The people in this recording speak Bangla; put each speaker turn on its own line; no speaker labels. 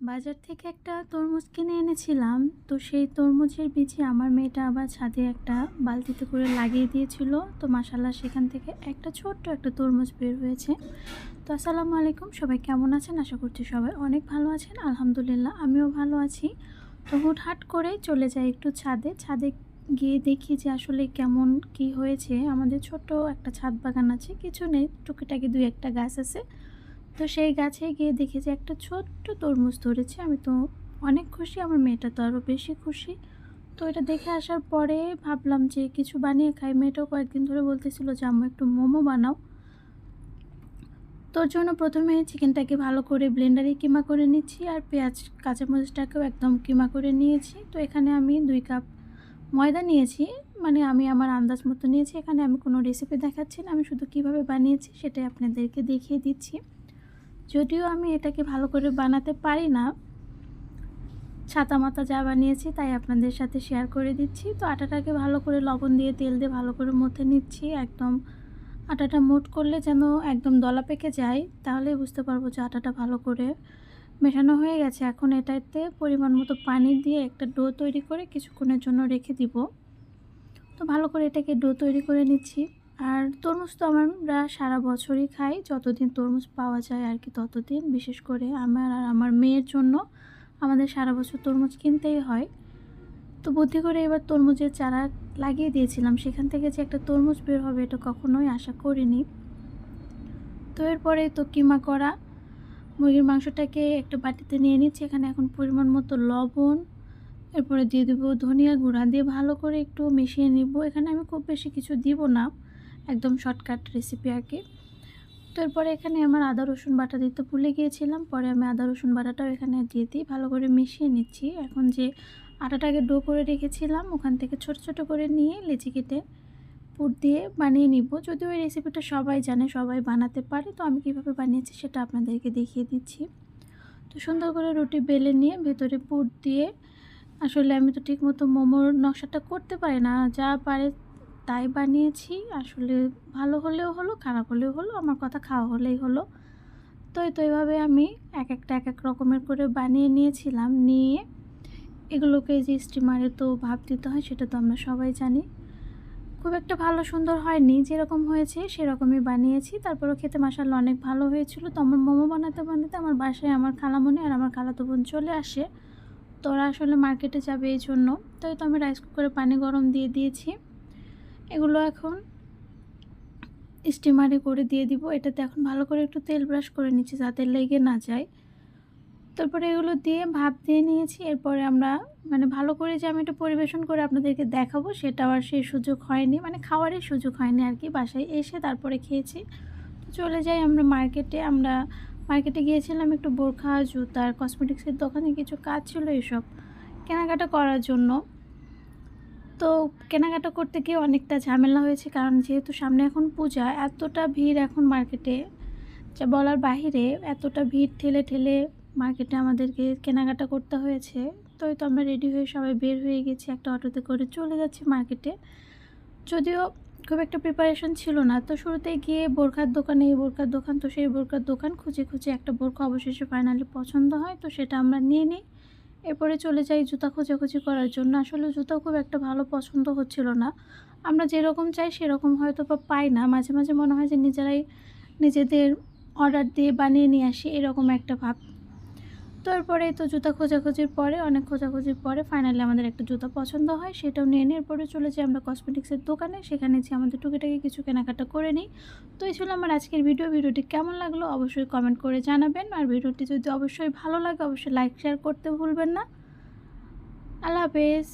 বাজার থেকে একটা তরমুজ কিনে এনেছিলাম। তো সেই তরমুজের বীজে আমার মেয়েটা আবার ছাদে একটা বালতিতে করে লাগিয়ে দিয়েছিল। তো মাসাল্লাহ সেখান থেকে একটা ছোট্ট একটা তরমুজ বের হয়েছে। তো আসসালামু আলাইকুম, সবাই কেমন আছেন? আশা করছি সবাই অনেক ভালো আছেন। আলহামদুলিল্লাহ, আমিও ভালো আছি। তো হুটহাট করে চলে যাই একটু ছাদে। ছাদে গিয়ে দেখি যে আসলে কেমন কি হয়েছে। আমাদের ছোট্ট একটা ছাদ বাগান আছে, কিছু নেই, টুকিটাকি দুই একটা গাছ আছে। তো সেই গাছে গিয়ে দেখি যে একটা ছোট্ট তরমুজ ধরেছে। আমি তো অনেক খুশি, আমার মেয়েটা তো আরও বেশি খুশি। তো এটা দেখে আসার পরে ভাবলাম যে কিছু বানিয়ে খাই। মেয়েটাও কয়েকদিন ধরে বলতেছিল যে, আম্মু, একটু মোমো বানাও। তোর জন্য প্রথমে চিকেনটাকে ভালো করে ব্লেন্ডারে কিমা করে নিচ্ছি আর পেঁয়াজ, কাঁচামরিচটাকেও একদম কিমা করে নিয়েছি। তো এখানে আমি দুই কাপ ময়দা নিয়েছি মানে আমি আমার আন্দাজ মতো নিয়েছি। এখানে আমি কোনো রেসিপি দেখাচ্ছি না, আমি শুধু কীভাবে বানিয়েছি সেটাই আপনাদেরকে দেখিয়ে দিচ্ছি। যদিও আমি এটাকে ভালো করে বানাতে পারি না ছাতা মাতা যা বানিয়েছি তাই আপনাদের সাথে শেয়ার করে দিচ্ছি। তো আটাটাকে ভালো করে লবণ দিয়ে তেল দিয়ে ভালো করে মথে নিচ্ছি, একদম আটাটা মোট করলে যেন একদম দলা পেকে যায়, তাহলে বুঝতে পারব যে আটাটা ভালো করে মেশানো হয়ে গেছে। এখন এটাতে পরিমাণ মতো পানি দিয়ে একটা ডো তৈরি করে কিছুক্ষণের জন্য রেখে দিব। তো ভালো করে এটাকে ডো তৈরি করে নিচ্ছি। আর তরমুজ তো আমরা সারা বছরই খাই, যতদিন তরমুজ পাওয়া যায় আর কি ততদিন। বিশেষ করে আমার আর আমার মেয়ের জন্য আমাদের সারা বছর তরমুজ কিনতেই হয়। তো বুদ্ধি করে এবার তরমুজের চারা লাগিয়ে দিয়েছিলাম। সেখান থেকে যে একটা তরমুজ বের হবে এটা কখনোই আশা করিনি। তো এরপরে তো কিমা করা, মুরগির মাংসটাকে একটা বাটিতে নিয়ে নিচ্ছি। এখানে এখন পরিমাণ মতো লবণ, এরপরে দিয়ে দেবো ধনিয়া গুঁড়া। দিয়ে ভালো করে একটু মিশিয়ে নিব। এখানে আমি খুব বেশি কিছু দিব না। একদম শর্টকাট রেসিপি আর কি। তো এরপরে এখানে আমার আদা, রসুন বাটা দিতে ভুলে গিয়েছিলাম। পরে আমি আদা, রসুন বাটাটাও এখানে দিয়ে দিই। ভালো করে মিশিয়ে নিচ্ছি। এখন যে আটাটাকে ডো করে রেখেছিলাম, ওখান থেকে ছোট ছোট করে নিয়ে লেচি কেটে পুর দিয়ে বানিয়ে নিব। যদিও ওই রেসিপিটা সবাই জানে, সবাই বানাতে পারে, তো আমি কীভাবে বানিয়েছি সেটা আপনাদেরকে দেখিয়ে দিচ্ছি। তো সুন্দর করে রুটি বেলে নিয়ে ভেতরে পুর দিয়ে, আসলে আমি তো ঠিকমতো মোমোর নকশাটা করতে পারি না। যা পারে তাই বানিয়েছি। আসলে ভালো হলেও হলো, খারাপ হলেও হলো, আমার কথা খাওয়া হলেই হলো। তো তো এইভাবে আমি এক একটা, এক এক রকমের করে বানিয়ে নিয়েছিলাম। নিয়ে এগুলোকে যে স্টিমারে তো ভাব দিতে হয়, সেটা তো আমরা সবাই জানি। খুব একটা ভালো সুন্দর হয়নি। যেরকম হয়েছে, সেরকমই বানিয়েছি। তারপরও খেতে মাসাল্লা অনেক ভালো হয়েছিল। তো আমার মোমো বানাতে বানাতে আমার বাসায় আমার খালামনি আর আমার খালাতো বোন চলে আসে। তো ওরা আসলে মার্কেটে যাবে এই জন্য। তো তো আমি রাইস কুকারে পানি গরম দিয়ে দিয়েছি। এগুলো এখন স্টিমারে করে দিয়ে দিব। এটাতে এখন ভালো করে একটু তেল ব্রাশ করে নিচ্ছি যাতে লেগে না যায়। তারপরে এগুলো দিয়ে ভাপ দিয়ে নিয়েছি। এরপরে আমরা মানে ভালো করে যে আমি এটা পরিবেশন করে আপনাদেরকে দেখাবো সেটা আর সেই সুযোগ হয়নি। মানে খাওয়ারই সুযোগ হয়নি আর কি বাসায় এসে তারপরে খেয়েছি। তো চলে যাই আমরা মার্কেটে আমরা মার্কেটে গিয়েছিলাম একটু বোরখা, জুতার কসমেটিক্সের দোকানে কিছু কাজ ছিল এসব কেনাকাটা করার জন্য। তো কেনাকাটা করতে গিয়ে অনেকটা ঝামেলা হয়েছে, কারণ যেহেতু সামনে এখন পূজা, এতটা ভিড় এখন মার্কেটে যা বলার বাহিরে, এতটা ভিড় ঠেলে ঠেলে মার্কেটে আমাদেরকে কেনাকাটা করতে হয়েছে। তো তো আমরা রেডি হয়ে সবাই বের হয়ে গেছি একটা অটোতে করে চলে যাচ্ছি মার্কেটে যদিও খুব একটা প্রিপারেশন ছিল না। তো শুরুতে গিয়ে বোরখার দোকানে, এই বোরখার দোকান, তো সেই বোরখার দোকান খুঁজে খুঁজে একটা বোরখা অবশেষে ফাইনালি পছন্দ হয়, তো সেটা আমরা নিয়ে নিই। এরপরে চলে যাই জুতা খোঁজাখুঁজি করার জন্য। আসলে জুতা খুব একটা ভালো পছন্দ হচ্ছিল না। আমরা যেরকম চাই সেরকম হয়তো বা পাই না। মাঝে মাঝে মনে হয় যে নিজেরাই নিজেদের অর্ডার দিয়ে বানিয়ে নিয়ে আসি, এরকম একটা ভাব। তারপরে তো জুতা খোঁজাখুঁজির পরে, অনেক খোঁজাখুঁজির পরে ফাইনালি আমাদের একটা জুতা পছন্দ হয়, সেটাও নিয়ে নিয়ে এরপরে চলে যাই আমরা কসমেটিক্সের দোকানে, সেখানে যে আমাদের টুকিটাকি কিছু কেনাকাটা করে নিই। তো এই ছিল আমার আজকের ভিডিও ভিডিওটি কেমন লাগল অবশ্যই কমেন্ট করে জানাবেন, আর ভিডিওটি যদি অবশ্যই ভালো লাগে, অবশ্যই লাইক শেয়ার করতে ভুলবেন না। আল্লাহ হাফেজ।